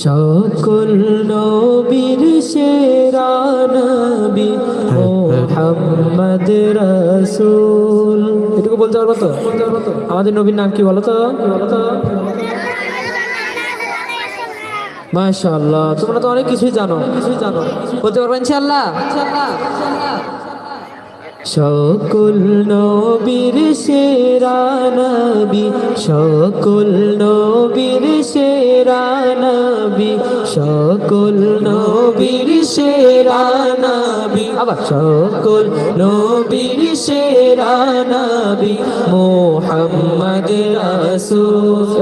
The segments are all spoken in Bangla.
সকল নবীর সেরা নবী মোহাম্মদ রসুল। এটুকু বলতে পারব তো? আমাদের নবীর নাম কি বলো তো? মাশাআল্লাহ, তোমরা তো অনেক কিছুই জানো কিছুই জানো। বলতে পারব ইনশাআল্লাহ? সকল নবীর সেরা নবী সকল নবীর সেরা নবী সকল নবীর সেরা নবী আবার। সকল নবীর সেরা নবী মোহাম্মদ রাসূল।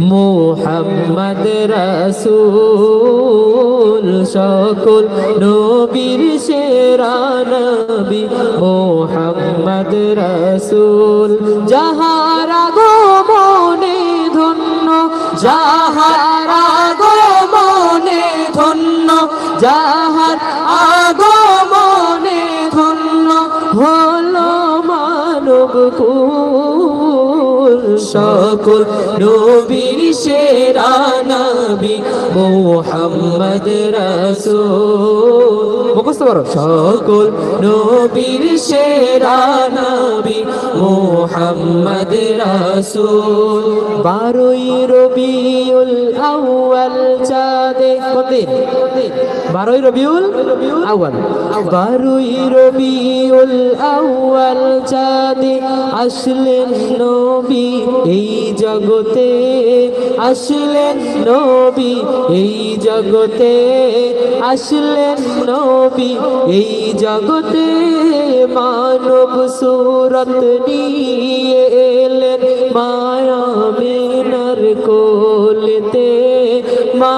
মোহাম্মদ রসুল সকল নবীর সেরা নবী মোহাম্মদ রসুল। যাহারা গো মনে ধন্য যাহার সকল নবীর সেরা নবী। মোহাম্মদ রাসূল। মুখস্থ করো। সকল নবীর সেরা নবী মোহাম্মদ রাসূল। বারোই রবিউল আউয়াল চাঁদে কতদিন বারোই রবিউল আউয়াল। বারোই রবিউল আউয়াল চাঁদে আসলেন নবী। এই জগতে আসলেন নবী। এই জগতে আসলেন নবী, এই জগতে মানব সুরত নিয়ে এলেন মায়া মেনার কোলেতে মা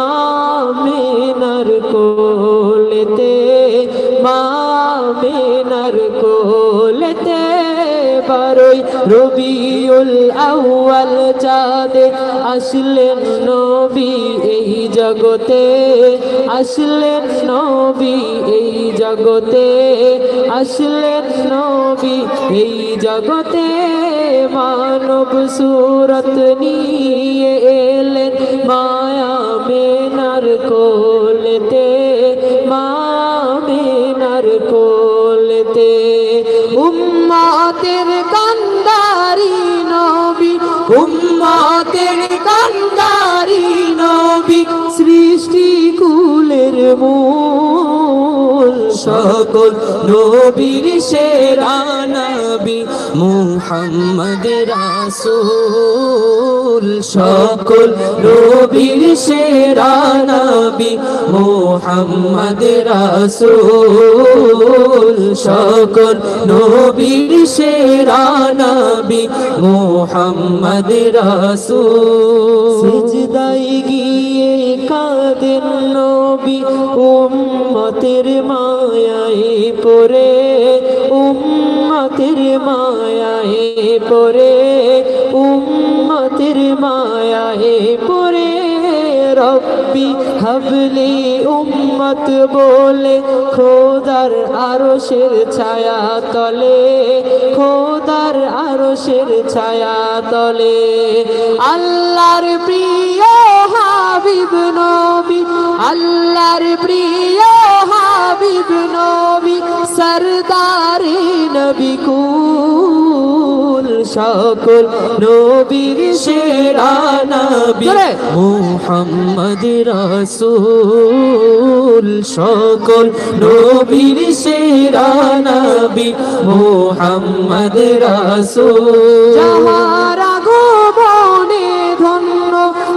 মেনার কোলেতে মা মেনার কোলেতে বারোই রবিউল আউয়াল চাঁদে আসলেন নবী এই জগতে, আসলেন নবী এই জগতে, আসলেন নবী এই জগতে, মানব সুরত নিয়ে এলেন মায়া মেনার কোলেতে মা মেনার কোলেতে। উম্মাতের উম্মাতের কান্দারি নবী সৃষ্টি কুলের মূল সকল নবীর সেরা নবী মুহাম্মদ রাসূল সকল নবীর সেরা নবী মুহাম্মদ রাসূল, সকল নবীর সেরা নবী মুহাম্মদ রাসূল। সিজদায় গিয়ে কাঁদেন নবী, উম্মতের মায়ায় পড়ে, উম্মতের মায়ায় পড়ে, উম্মতের মায়ায় পড়ে। রব্বি হাবলি উম্মত বলে খোদার আরশের ছায়া তলে, খোদার আরশের ছায়া তলে। আল্লাহর প্রিয় হাবিব নবী, আল্লাহর প্রিয় হাবিব নবী, সরদারি নবী কুল, সকল নবীর সেরা নবী মুহাম্মদ রাসূল সকল নবীর সেরা নবী মুহাম্মদ রাসূল। যাহার আগমনে ধন্য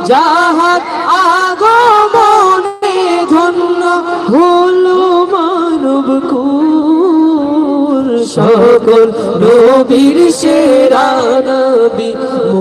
যাহার আগমনে ধন্য হলো মানব কুল সকল নবীর সেরা নবী